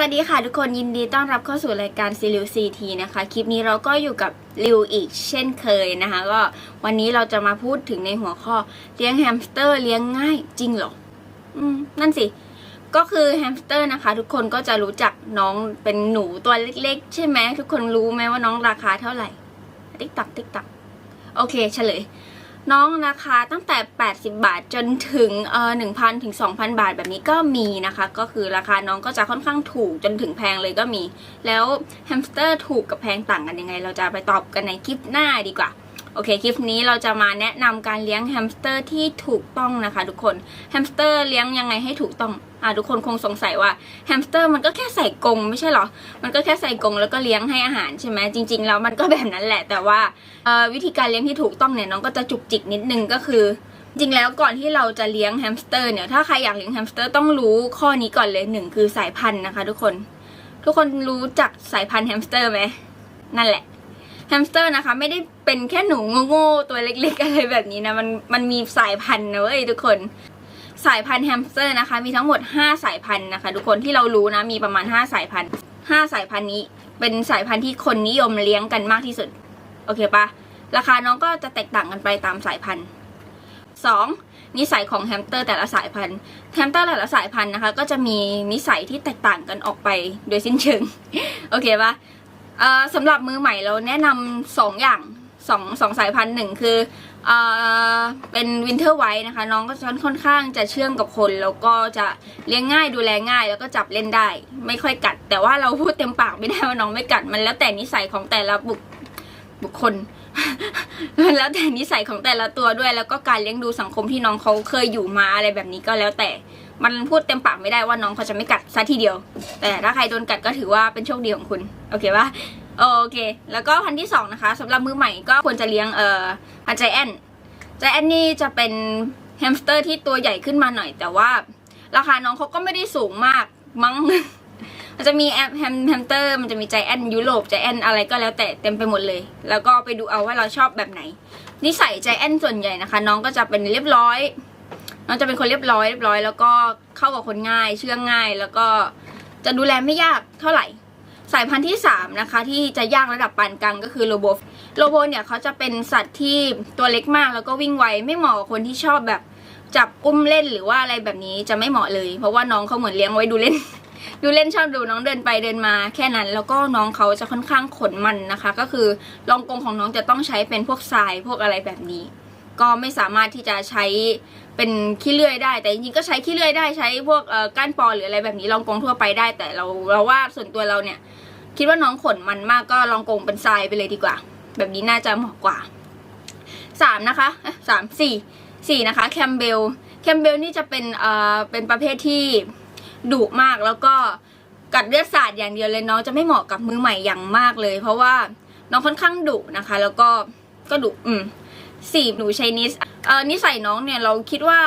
สวัสดีค่ะทุกคนยินดีต้อนรับเข้าสู่รายการซีริวซีทีนะคะ คลิปนี้เราก็อยู่กับริวอีกเช่นเคยนะคะ ก็วันนี้เราจะมาพูดถึงในหัวข้อเลี้ยงแฮมสเตอร์เลี้ยงง่ายจริงเหรอ อืม นั่นสิ ก็คือแฮมสเตอร์นะคะ ทุกคนก็จะรู้จักน้องเป็นหนูตัวเล็กๆ ใช่ไหมทุกคนรู้ไหมว่าน้องราคาเท่าไหร่ติ๊กตักติ๊กตักโอเคเฉลย น้องนะคะตั้งแต่ 80 บาทจนถึงเอ่อ1,000 ถึง 2,000 บาทแบบนี้ก็มีนะคะ ก็คือราคาน้องก็จะค่อนข้างถูกจนถึงแพงเลยก็มี แล้วแฮมสเตอร์ถูกกับแพงต่างกันยังไง เราจะไปตอบกันในคลิปหน้าดีกว่าโอเค คลิปนี้เราจะมาแนะนำการเลี้ยงแฮมสเตอร์ที่ถูกต้องนะคะ ทุกคนแฮมสเตอร์เลี้ยงยังไงให้ถูกต้อง อ่าทุกคนคงสงสัยว่าแฮมสเตอร์มันก็แค่ใส่กรงไม่ใช่เหรอ มันก็แค่ใส่กรงแล้วก็เลี้ยงให้อาหารใช่ไหมจริง ๆ แล้วมันก็แบบนั้นแหละ แต่ว่าวิธีการเลี้ยงที่ถูกต้องเนี่ยน้องก็จะจุกจิกนิดนึงก็คือ จริงแล้วก่อนที่เราจะเลี้ยงแฮมสเตอร์เนี่ยถ้าใครอยากเลี้ยงแฮมสเตอร์ต้องรู้ข้อนี้ก่อนเลยหนึ่งคือสายพันธุ์นะคะ ทุกคน ทุกคนรู้จักสายพันธุ์แฮมสเตอร์ไหมนั่นแหละแฮมสเตอร์นะคะไม่ได้เป็นแค่หนูโง่ๆตัวเล็กๆอะไรแบบนี้นะมันมันมีสายพันธุ์นะเว้ยทุกคน สายพันธุ์แฮมสเตอร์นะคะ มีทั้งหมด 5 สายพันธุ์นะคะ ทุกคนที่เรารู้นะมีประมาณ 5 สายพันธุ์5สายพันธุ์นี้ เป็นสายพันธุ์ที่คนนิยมเลี้ยงกันมากที่สุด โอเคปะราคาน้องก็จะแตกต่างกันไปตามสายพันธุ์ 2. นิสัยของแฮมสเตอร์แต่ละสายพันธุ์แฮมสเตอร์แต่ละสายพันธุ์นะคะ ก็จะมีนิสัยที่แตกต่างกันออกไปโดยสิ้นเชิงโอเคปะเอ่อสำหรับมือใหม่เราแนะนำสองอย่างสองสองสายพันธุ์หนึ่งคือ เป็นวินเทอร์ไวท์นะคะ น้องก็จะค่อนข้างจะเชื่องกับคน แล้วก็จะเลี้ยงง่ายดูแลง่าย แล้วก็จับเล่นได้ ไม่ค่อยกัด แต่ว่าเราพูดเต็มปากไม่ได้ว่าน้องไม่กัดมันแล้วแต่นิสัยของแต่ละบุคบุคคลมันแล้วแต่นิสัยของแต่ละตัวด้วย แล้วก็การเลี้ยงดูสังคมที่น้องเขาเคยอยู่มาอะไรแบบนี้ก็แล้วแต่มันพูดเต็มปากไม่ได้ว่าน้องเขาจะไม่กัดซะทีเดียว แต่ถ้าใครโดนกัดก็ถือว่าเป็นโชคดีของคุณ โอเคปะ โอเค แล้วก็พันที่สองนะคะสำหรับมือใหม่ก็ควรจะเลี้ยงเอ่อพันใจแอนใจแอนนี่จะเป็นแฮมสเตอร์ที่ตัวใหญ่ขึ้นมาหน่อย แต่ว่าราคาน้องเขาก็ไม่ได้สูงมากมั้ง มันจะมีแอปแฮมแฮมสเตอร์มันจะมีใจแอนยุโรปใจแอนอะไรก็แล้วแต่เต็มไปหมดเลย แล้วก็ไปดูเอาว่าเราชอบแบบไหน นิสัยใจแอนส่วนใหญ่นะคะ น้องก็จะเป็นเรียบร้อยน้องจะเป็นคนเรียบร้อยเรียบร้อย แล้วก็เข้ากับคนง่าย เชื่องง่าย แล้วก็จะดูแลไม่ยากเท่าไหร่ สายพันธุ์ที่ 3 นะคะ ที่จะยากระดับปานกลางก็คือโลโบโลโบเนี่ยเขาจะเป็นสัตว์ที่ตัวเล็กมากแล้วก็วิ่งไว ไม่เหมาะกับคนที่ชอบแบบจับอุ้มเล่นหรือว่าอะไรแบบนี้จะไม่เหมาะเลย เพราะว่าน้องเขาเหมือนเลี้ยงไว้ดูเล่น ดูเล่นชอบดูน้องเดินไปเดินมาแค่นั้น แล้วก็น้องเขาจะค่อนข้างขนมันนะคะ ก็คือรองกรงของน้องจะต้องใช้เป็นพวกทรายพวกอะไรแบบนี้ ก็ไม่สามารถที่จะใช้เป็นขี้เลื่อยได้ แต่จริงๆก็ใช้ขี้เลื่อยได้ใช้พวกก้านปอหรืออะไรแบบนี้รองกรงทั่วไปได้ แต่เราเราว่าส่วนตัวเราเนี่ย คิดว่าน้องขนมันมากก็ลองกงเป็นทรายไปเลยดีกว่า แบบนี้น่าจะเหมาะกว่าสามนะคะสามสี่สี่นะคะแคมเบลแคมเบลนี่จะเป็นเอ่อเป็นประเภทที่ดุมากแล้วก็กัดเลือดสาดอย่างเดียวเลยน้องจะไม่เหมาะกับมือใหม่อย่างมากเลย เพราะว่าน้องค่อนข้างดุนะคะ แล้วก็ก็ดุอืมสี่หนูใช้นิสเอ่อนิสัยน้องเนี่ยเราคิดว่า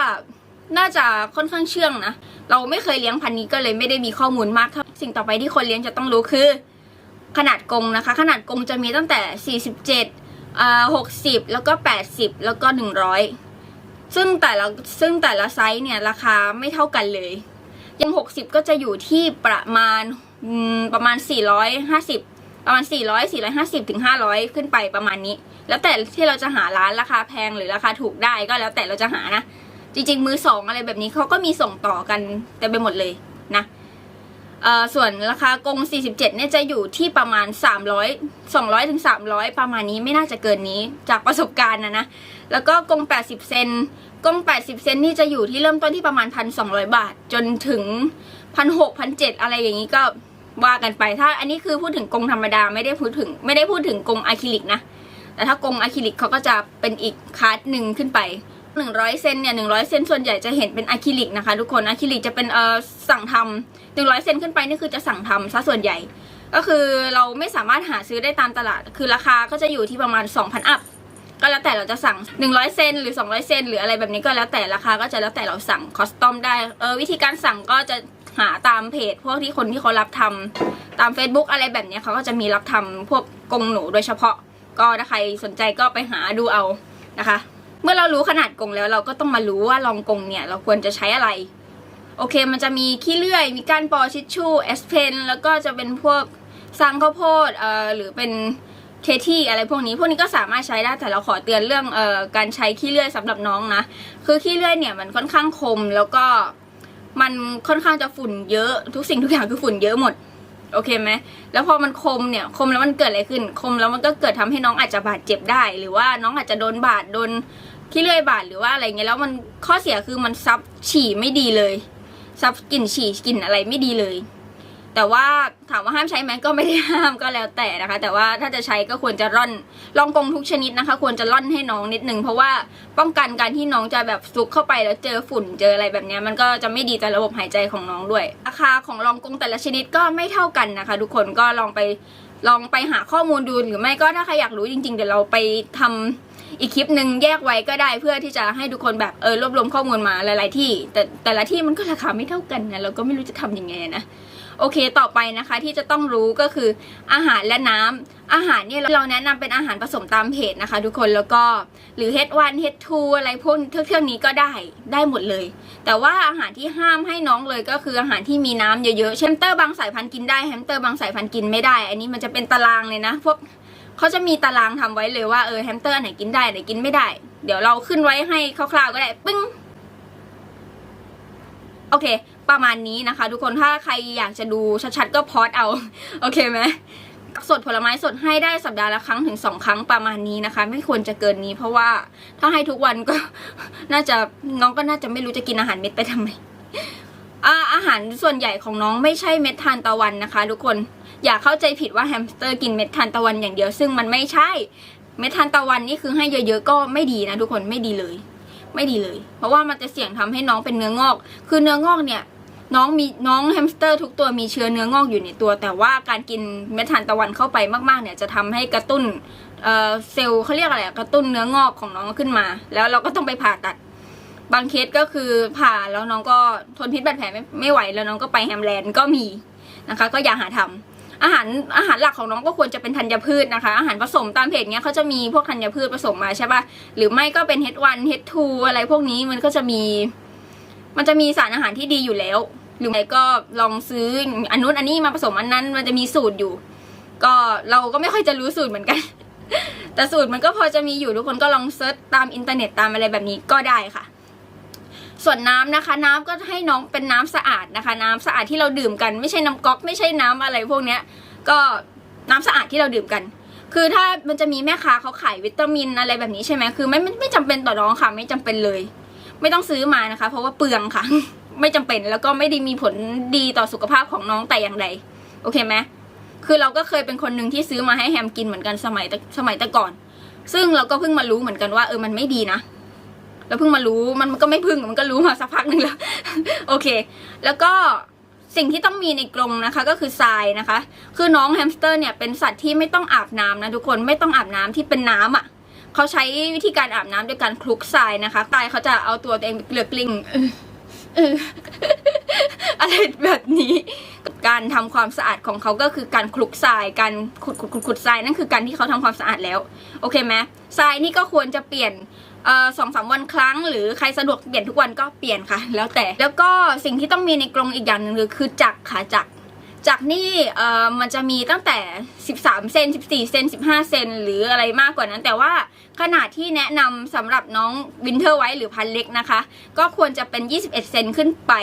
น่าจะค่อนข้างเชื่องนะ เราไม่เคยเลี้ยงพันนี้ก็เลยไม่ได้มีข้อมูลมากเท่าสิ่งต่อไปที่คนเลี้ยงจะต้องรู้คือ ขนาดกงนะคะ ขนาดกงจะมีตั้งแต่ 47อ่า60 แล้วก็ 80 แล้วก็ 100 ซึ่งแต่ละซึ่งแต่ละไซส์เนี่ยราคาไม่เท่ากันเลยยัง 60 ก็จะอยู่ที่ประมาณประมาณ 450 ประมาณ 400 450ถึง500 ขึ้นไปประมาณนี้ แล้วแต่ที่เราจะหาร้านราคาแพงหรือราคาถูกได้ก็แล้วแต่เราจะหานะ จริง ๆ มือสองอะไรแบบนี้เขาก็มีส่งต่อกันเต็มไปหมดเลยนะ ส่วนราคากรง47 เนี่ยจะอยู่ที่ประมาณ 300 200ถึง300 ประมาณนี้ไม่น่าจะเกินนี้จากประสบการณ์นะนะ แล้วก็กรง80 เซนกรง80 เซนนี่จะอยู่ที่เริ่มต้นที่ประมาณ 1,200 บาท จนถึง 1,600 1,700 อะไรอย่างนี้ก็ว่ากันไป ถ้าอันนี้คือพูดถึงกรงธรรมดาไม่ได้พูดถึงไม่ได้พูดถึงกรงอะคริลิกนะ แต่ถ้ากรงอะคริลิกเขาก็จะเป็นอีกคาร์ดหนึ่งขึ้นไป 100 เซนเนี่ย100 เซนส่วนใหญ่จะเห็นเป็นอะคริลิกนะคะทุกคนอะคริลิกจะเป็นเอ่อสั่งทำ100 เซนขึ้นไปนี่คือจะสั่งทำซะส่วนใหญ่ ก็คือเราไม่สามารถหาซื้อได้ตามตลาด คือราคาก็จะอยู่ที่ประมาณ 2,000 อัพก็แล้วแต่เราจะสั่ง 100 เซนหรือ 200 เซนหรืออะไรแบบนี้ก็แล้วแต่ราคาก็จะแล้วแต่เราสั่งคอสตอมได้เออวิธีการสั่งก็จะหาตามเพจ พวกที่คนที่เขารับทำตาม Facebook อะไรแบบนี้เขาก็จะมีรับทำพวกกงหนูโดยเฉพาะ ก็ถ้าใครสนใจก็ไปหาดูเอานะคะ เมื่อเรารู้ขนาดกงแล้วเราก็ต้องมารู้ว่ารองกงเนี่ย เราควรจะใช้อะไร โอเค มันจะมีขี้เลื่อย มีก้านปอชิชชู่เอสเพนแล้วก็จะเป็นพวกซังข้าวโพดเอ่อหรือเป็นเทที่อะไรพวกนี้ พวกนี้ก็สามารถใช้ได้แต่เราขอเตือนเรื่องเอ่อการใช้ขี้เลื่อยสำหรับน้องนะคือขี้เลื่อยเนี่ยมันค่อนข้างคมแล้วก็มันค่อนข้างจะฝุ่นเยอะทุกสิ่งทุกอย่างคือฝุ่นเยอะหมดโอเคไหมแล้วพอมันคมเนี่ยคมแล้วมันเกิดอะไรขึ้น คมแล้วมันก็เกิดทำให้น้องอาจจะบาดเจ็บได้ หรือว่าน้องอาจจะโดนบาดโดน ขี้เลื่อยบาดหรือว่าอะไรเงี้ยแล้วมันข้อเสียคือมันซับฉี่ไม่ดีเลย ซับกลิ่นฉี่กลิ่นอะไรไม่ดีเลย แต่ว่าถามว่าห้ามใช้ไหมก็ไม่ได้ห้ามก็แล้วแต่นะคะ แต่ว่าถ้าจะใช้ก็ควรจะร่อนลองกงทุกชนิดนะคะ ควรจะร่อนให้น้องนิดนึงเพราะว่าป้องกันการที่น้องจะแบบซุกเข้าไปแล้วเจอฝุ่นเจออะไรแบบเนี้ยมันก็จะไม่ดีต่อระบบหายใจของน้องด้วย ราคาของรองกงแต่ละชนิดก็ไม่เท่ากันนะคะ ทุกคนก็ลองไป ลองไปหาข้อมูลดูหรือไม่ก็ถ้าใครอยากรู้จริง ๆ เดี๋ยวเราไปทำอีกคลิปหนึ่งแยกไว้ก็ได้เพื่อที่จะให้ทุกคนแบบเออรวบรวมข้อมูลมาหลาย ๆ ที่ แต่แต่ละที่มันก็ราคาไม่เท่ากันนะเราก็ไม่รู้จะทำยังไงนะ โอเคต่อไปนะคะที่จะต้องรู้ก็คืออาหารและน้ำอาหารเนี่ยเราแนะนำเป็นอาหารผสมตามเพจนะคะ ทุกคนแล้วก็หรือ H1 H2 อะไรพวกเทื่องนี้ก็ได้ได้หมดเลย แต่ว่าอาหารที่ห้ามให้น้องเลยก็คืออาหารที่มีน้ำเยอะๆแฮมสเตอร์บางสายพันธุ์กินได้แฮมสเตอร์บางสายพันธุ์กินไม่ได้ อันนี้มันจะเป็นตารางเลยนะพวกเขาจะมีตารางทำไว้เลยว่าเออแฮมสเตอร์อันไหนกินได้อันไหนกินไม่ได้ เดี๋ยวเราขึ้นไว้ให้คร่าวๆก็ได้ปึ้งโอเค ประมาณนี้นะคะ ทุกคนถ้าใครอยากจะดูชัดๆก็พอดเอา โอเคไหมสดผลไม้สดให้ได้สัปดาห์ละครั้งถึงสองครั้งประมาณนี้นะคะ ไม่ควรจะเกินนี้เพราะว่าถ้าให้ทุกวันก็น่าจะน้องก็น่าจะไม่รู้จะกินอาหารเม็ดไปทำไมอาอาหารส่วนใหญ่ของน้องไม่ใช่เม็ดทานตะวันนะคะ ทุกคนอย่าเข้าใจผิดว่าแฮมสเตอร์กินเม็ดทานตะวันอย่างเดียว ซึ่งมันไม่ใช่ เม็ดทานตะวันนี่คือให้เยอะๆก็ไม่ดีนะทุกคนไม่ดีเลย ไม่ดีเลย เพราะว่ามันจะเสี่ยงทำให้น้องเป็นเนื้องอก คือเนื้องอกเนี่ยน้องมีน้องแฮมสเตอร์ทุกตัวมีเชื้อเนื้องอกอยู่ในตัว แต่ว่าการกินเม็ดทานตะวันเข้าไปมากๆเนี่ยจะทำให้กระตุ้นเอ่อเซลล์เขาเรียกอะไรกระตุ้นเนื้องอกของน้องขึ้นมา แล้วเราก็ต้องไปผ่าตัด บางเคสก็คือผ่าแล้วน้องก็ทนพิษบาดแผลไม่ไม่ไหวแล้วน้องก็ไปแฮมแลนด์ก็มีนะคะ ก็อย่าหาทำ อาหารอาหารหลักของน้องก็ควรจะเป็นธัญพืชนะคะ อาหารผสมตามเพจเนี้ยเขาจะมีพวกธัญพืชผสมมาใช่ปะหรือไม่ก็เป็น H1 H2 อะไรพวกนี้มันก็จะมี มันจะมีสารอาหารที่ดีอยู่แล้ว หรือไม่ก็ลองซื้ออันนู้นอันนี้มาผสมอันนั้น มันจะมีสูตรอยู่ ก็เราก็ไม่ค่อยจะรู้สูตรเหมือนกัน แต่สูตรมันก็พอจะมีอยู่ทุกคนก็ลองเซิร์ชตามอินเทอร์เน็ตตามอะไรแบบนี้ก็ได้ค่ะ ส่วนน้ำนะคะ น้ำก็ให้น้องเป็นน้ำสะอาดนะคะ น้ำสะอาดที่เราดื่มกัน ไม่ใช่น้ำก๊อกไม่ใช่น้ำอะไรพวกเนี้ย ก็น้ำสะอาดที่เราดื่มกัน คือถ้ามันจะมีแม่ค้าเขาขายวิตามินอะไรแบบนี้ใช่ไหมคือไม่ไม่จำเป็นต่อน้องค่ะ ไม่จำเป็นเลย ไม่ต้องซื้อมานะคะ เพราะว่าเปลืองค่ะ ไม่จำเป็นแล้วก็ไม่ได้มีผลดีต่อสุขภาพของน้องแต่อย่างใดโอเคไหมคือเราก็เคยเป็นคนหนึ่งที่ซื้อมาให้แฮมกินเหมือนกันสมัยสมัยแต่ก่อน ซึ่งเราก็เพิ่งมารู้เหมือนกันว่าเออมันไม่ดีนะ แล้วเพิ่งมารู้มันก็ไม่เพิ่งมันก็รู้มาสักพักหนึ่งแล้ว โอเค แล้วก็สิ่งที่ต้องมีในกรงนะคะก็คือทรายนะคะ คือน้องแฮมสเตอร์เนี่ยเป็นสัตว์ที่ไม่ต้องอาบน้ำนะทุกคนไม่ต้องอาบน้ำที่เป็นน้ำอะเขาใช้วิธีการอาบน้ำด้วยการคลุกทรายนะคะทรายเขาจะเอาตัวตัวเองเกลือกลิ้งอะไรแบบนี้ การทำความสะอาดของเขาก็คือการคลุกทราย การขุดขุดขุดขุดทรายนั่นคือการที่เขาทำความสะอาดแล้ว โอเคไหมทรายนี่ก็ควรจะเปลี่ยน สองสามวันครั้ง หรือใครสะดวกเปลี่ยนทุกวันก็เปลี่ยนค่ะ แล้วแต่แล้วก็สิ่งที่ต้องมีในกรงอีกอย่างหนึ่งคือจักค่ะจักจักนี่มันจะมีตั้งแต่ 13 เซน 14 เซน 15 เซน หรืออะไรมากกว่านั้น แต่ว่าขนาดที่แนะนำสำหรับน้องวินเทอร์ไว้หรือพันเล็กนะคะ ก็ควรจะเป็น 21 เซนขึ้นไป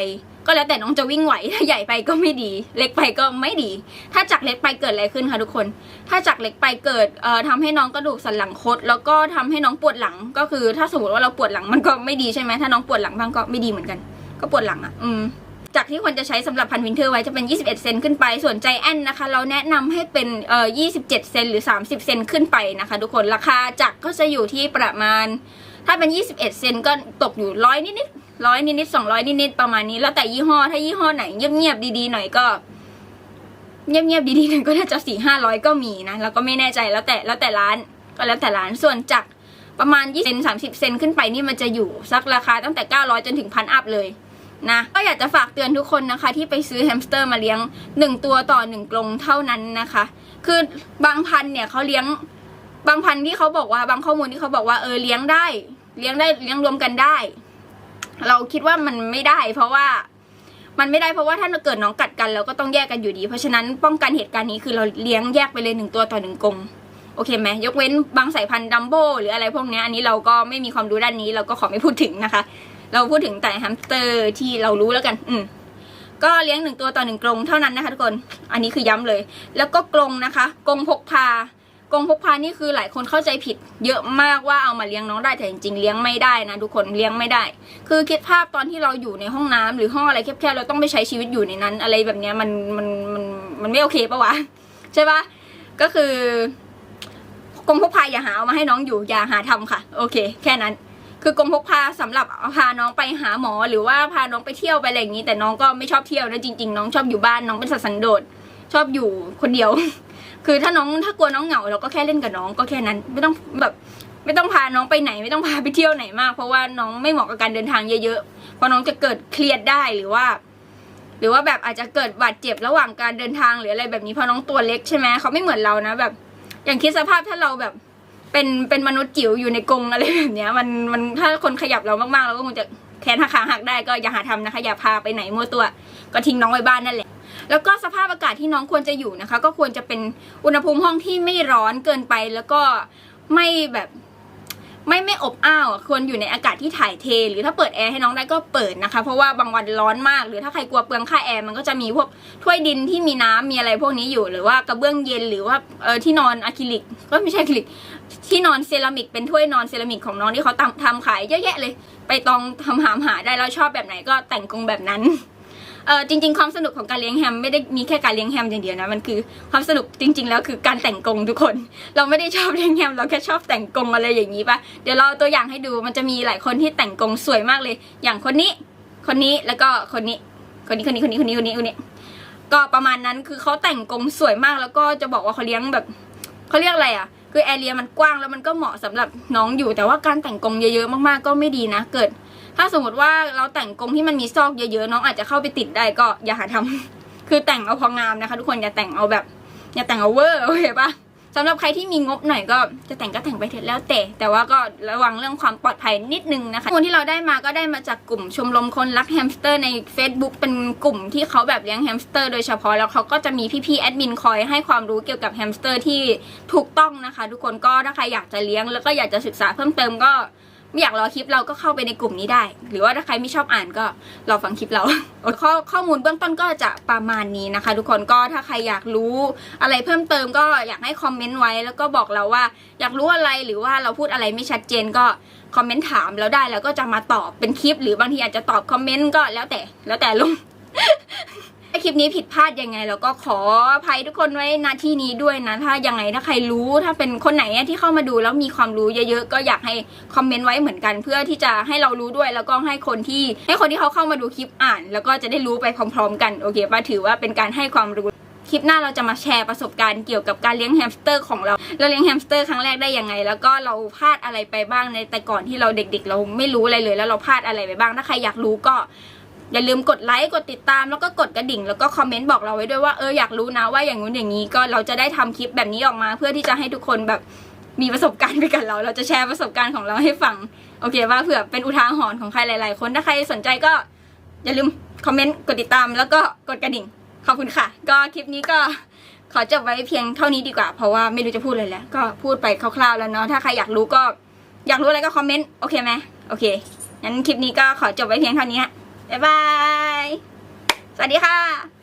ก็แล้วแต่น้องจะวิ่งไหวถ้าใหญ่ไปก็ไม่ดี เล็กไปก็ไม่ดี ถ้าจักรเล็กไปเกิดอะไรขึ้นคะทุกคน ถ้าจักรเล็กไปเกิดเอ่อทำให้น้องกระดูกสันหลังคด แล้วก็ทำให้น้องปวดหลังก็คือ ถ้าสมมติว่าเราปวดหลังมันก็ไม่ดีใช่ไหมถ้าน้องปวดหลังบ้างก็ไม่ดีเหมือนกัน ก็ปวดหลังอะ อืมจากที่ควรจะใช้สำหรับพันวินเทอร์ไว้จะเป็น 21 เซนขึ้นไป ส่วนใจแอนนะคะ เราแนะนำให้เป็นเอ่อ27 เซนหรือ 30 เซนขึ้นไปนะคะ ทุกคน ราคาจักรก็จะอยู่ที่ประมาณ ถ้าเป็น 21 เซนก็ตกอยู่ร้อยนิดๆ ร้อยนิดๆ200นิดๆประมาณนี้ แล้วแต่ยี่ห้อถ้ายี่ห้อไหนเงียบๆดีๆหน่อยก็ เงียบๆดีๆหน่อยก็น่าจะสี่ห้าร้อยก็มีนะแล้วก็ไม่แน่ใจแล้วแต่แล้วแต่ร้านก็แล้วแต่ร้านส่วนจักประมาณ20เซน30 เซนขึ้นไปนี่มันจะอยู่สักราคาตั้งแต่ 900 จนถึงพันอัพเลยนะก็อยากจะฝากเตือนทุกคนนะคะ ที่ไปซื้อแฮมสเตอร์มาเลี้ยง 1 ตัวต่อ 1 กรงเท่านั้นนะคะ คือบางพันเนี่ยเขาเลี้ยงบางพันที่เขาบอกว่าบางข้อมูลที่เขาบอกว่าเออเลี้ยงได้ เลี้ยงได้เลี้ยงรวมกันได้ เราคิดว่ามันไม่ได้ เพราะว่ามันไม่ได้เพราะว่าถ้าเกิดน้องกัดกันเราก็ต้องแยกกันอยู่ดี เพราะฉะนั้นป้องกันเหตุการณ์นี้คือเราเลี้ยงแยกไปเลยหนึ่งตัวต่อหนึ่งกรงโอเคไหมยกเว้นบางสายพันธุ์ดัมโบหรืออะไรพวกนี้อันนี้เราก็ไม่มีความรู้ด้านนี้เราก็ขอไม่พูดถึงนะคะ เราพูดถึงแต่แฮมสเตอร์ที่เรารู้แล้วกัน อืมก็เลี้ยงหนึ่งตัวต่อหนึ่งกรงเท่านั้นนะคะทุกคน อันนี้คือย้ำเลย แล้วก็กรงนะคะกรงพกพา กรงพกพานี่คือหลายคนเข้าใจผิด เยอะมากว่าเอามาเลี้ยงน้องได้แต่จริงๆเลี้ยงไม่ได้นะทุกคนเลี้ยงไม่ได้ คือคิดภาพตอนที่เราอยู่ในห้องน้ำหรือห้องอะไรแคบๆเราต้องไปใช้ชีวิตอยู่ในนั้น อะไรแบบเนี้ยมันมันมันมันไม่โอเคปะวะใช่ปะก็คือกรงพกพาอย่าหาเอามาให้น้องอยู่อย่าหาทำค่ะ โอเค แค่นั้น คือกรมพกพาสำหรับพาน้องไปหาหมอหรือว่าพาน้องไปเที่ยวไปอะไรอย่างนี้ แต่น้องก็ไม่ชอบเที่ยวนะจริง ๆ น้องชอบอยู่บ้านน้องเป็นสัตว์สันโดษชอบอยู่คนเดียว คือถ้าน้องถ้ากลัวน้องเหงาเราก็แค่เล่นกับน้องก็แค่นั้น ไม่ต้องแบบไม่ต้องพาน้องไปไหนไม่ต้องพาไปเที่ยวไหนมาก เพราะว่าน้องไม่เหมาะกับการเดินทางเยอะๆเพราะน้องจะเกิดเครียดได้หรือว่า หรือว่าแบบอาจจะเกิดบาดเจ็บระหว่างการเดินทางหรืออะไรแบบนี้เพราะน้องตัวเล็กใช่ไหมเขาไม่เหมือนเรานะแบบ อย่างคิดสภาพถ้าเราแบบเป็นเป็นมนุษย์จิ๋วอยู่ในกรงอะไรแบบเนี้ยมันมันถ้าคนขยับเรามากๆเราก็คงจะแขนหักขาหักได้ก็อย่าหาทำนะคะอย่าพาไปไหนมั่วตัว ก็ทิ้งน้องไว้บ้านนั่นแหละ แล้วก็สภาพอากาศที่น้องควรจะอยู่นะคะ ก็ควรจะเป็นอุณหภูมิห้องที่ไม่ร้อนเกินไป แล้วก็ไม่แบบไม่ไม่อบอ้าวควรอยู่ในอากาศที่ถ่ายเท หรือถ้าเปิดแอร์ให้น้องได้ก็เปิดนะคะ เพราะว่าบางวันร้อนมาก หรือถ้าใครกลัวเปลืองค่าแอร์มันก็จะมีพวกถ้วยดินที่มีน้ำมีอะไรพวกนี้อยู่ หรือว่ากระเบื้องเย็นหรือว่าเออที่นอนอะคริลิกก็ไม่ใช่อะคริลิกที่นอนเซรามิกเป็นถ้วยนอนเซรามิกของน้องที่เขาทำทำขายเยอะแยะเลย ไปตองทำหามหาได้แล้วชอบแบบไหนก็แต่งกรงแบบนั้น เออจริง ๆ ความสนุกของการเลี้ยงแฮมไม่ได้มีแค่การเลี้ยงแฮมอย่างเดียวนะมันคือความสนุกจริง ๆ แล้วคือการแต่งกรงทุกคน เราไม่ได้ชอบเลี้ยงแฮมเราแค่ชอบแต่งกรงอะไรอย่างนี้ปะเดี๋ยวเราตัวอย่างให้ดูมันจะมีหลายคนที่แต่งกรงสวยมากเลย อย่างคนนี้ คนนี้แล้วก็คนนี้ คนนี้คนนี้คนนี้คนนี้คนนี้คนนี้ ก็ประมาณนั้นคือเขาแต่งกรงสวยมากแล้วก็จะบอกว่าเขาเลี้ยงแบบเขาเรียกอะไรอะคือแอเรียมันกว้างแล้วมันก็เหมาะสำหรับน้องอยู่ แต่ว่าการแต่งกรงเยอะๆมากๆก็ไม่ดีนะ เกิด ถ้าสมมติว่าเราแต่งกรงที่มันมีซอกเยอะๆน้องอาจจะเข้าไปติดได้ก็อย่าหาทำคือแต่งเอาพองามนะคะ ทุกคนอย่าแต่งเอาแบบ อย่าแต่งเอาเวอร์โอเคปะสำหรับใครที่มีงบหน่อยก็จะแต่งก็แต่งไปเถอะแล้วแต่ แต่ว่าก็ระวังเรื่องความปลอดภัยนิดนึงนะคะคนที่เราได้มาก็ได้มาจากกลุ่มชมรมคนรักแฮมสเตอร์ใน Facebook เป็นกลุ่มที่เขาแบบเลี้ยงแฮมสเตอร์โดยเฉพาะแล้วเขาก็จะมีพี่ๆแอดมินคอยให้ความรู้เกี่ยวกับแฮมสเตอร์ที่ถูกต้องนะคะ ทุกคนก็ถ้าใครอยากจะเลี้ยงแล้วก็อยากจะศึกษาเพิ่มเติมก็ ไม่อยากรอคลิปเราก็เข้าไปในกลุ่มนี้ได้ หรือว่าถ้าใครไม่ชอบอ่านก็รอฟังคลิปเราข้อข้อมูลเบื้องต้นก็จะประมาณนี้นะคะ ทุกคนก็ถ้าใครอยากรู้อะไรเพิ่มเติมก็อยากให้คอมเมนต์ไว้ แล้วก็บอกเราว่า อยากรู้อะไรหรือว่าเราพูดอะไรไม่ชัดเจนก็คอมเมนต์ถามแล้วได้แล้วก็จะมาตอบเป็นคลิป หรือบางทีอาจจะตอบคอมเมนต์ก็แล้วแต่แล้วแต่ลุง คลิปนี้ผิดพลาดยังไง แล้วก็ขออภัยทุกคนไว้ณที่นี้ด้วยนะ ถ้ายังไงถ้าใครรู้ถ้าเป็นคนไหนที่เข้ามาดูแล้วมีความรู้เยอะๆ ก็อยากให้คอมเมนต์ไว้เหมือนกัน เพื่อที่จะให้เรารู้ด้วย แล้วก็ให้คนที่ให้คนที่เขาเข้ามาดูคลิปอ่าน แล้วก็จะได้รู้ไปพร้อม ๆ กันโอเคป่ะถือว่าเป็นการให้ความรู้คลิปหน้าเราจะมาแชร์ประสบการณ์เกี่ยวกับการเลี้ยงแฮมสเตอร์ของเรา เราเลี้ยงแฮมสเตอร์ครั้งแรกได้ยังไง แล้วก็เราพลาดอะไรไปบ้างในแต่ก่อนที่เราเด็ก ๆ เราไม่รู้อะไรเลย แล้วเราพลาดอะไรไปบ้าง ถ้าใครอยากรู้ก็ อย่าลืมกดไลค์กดติดตามแล้วก็กดกระดิ่ง แล้วก็คอมเมนต์บอกเราไว้ด้วยว่าเอออยากรู้นะว่าอย่างนู้นอย่างนี้ก็เราจะได้ทำคลิปแบบนี้ออกมา เพื่อที่จะให้ทุกคนแบบมีประสบการณ์ไปกับเรา เราจะแชร์ประสบการณ์ของเราให้ฟังโอเคว่าเผื่อเป็นอุทาหรณ์ของใครหลาย ๆ คนถ้าใครสนใจก็อย่าลืมคอมเมนต์กดติดตามแล้วก็กดกระดิ่งขอบคุณค่ะ ก็คลิปนี้ก็ขอจบไว้เพียงเท่านี้ดีกว่า เพราะว่าไม่รู้จะพูดเลยแล้ว ก็พูดไปคร่าวๆแล้วเนาะถ้าใครอยากรู้ก็อยากรู้อะไรก็คอมเมนต์โอเคไหมโอเคงั้นคลิปนี้ก็ขอจบไว้เพียงเท่านี้ บ๊ายบาย สวัสดีค่ะ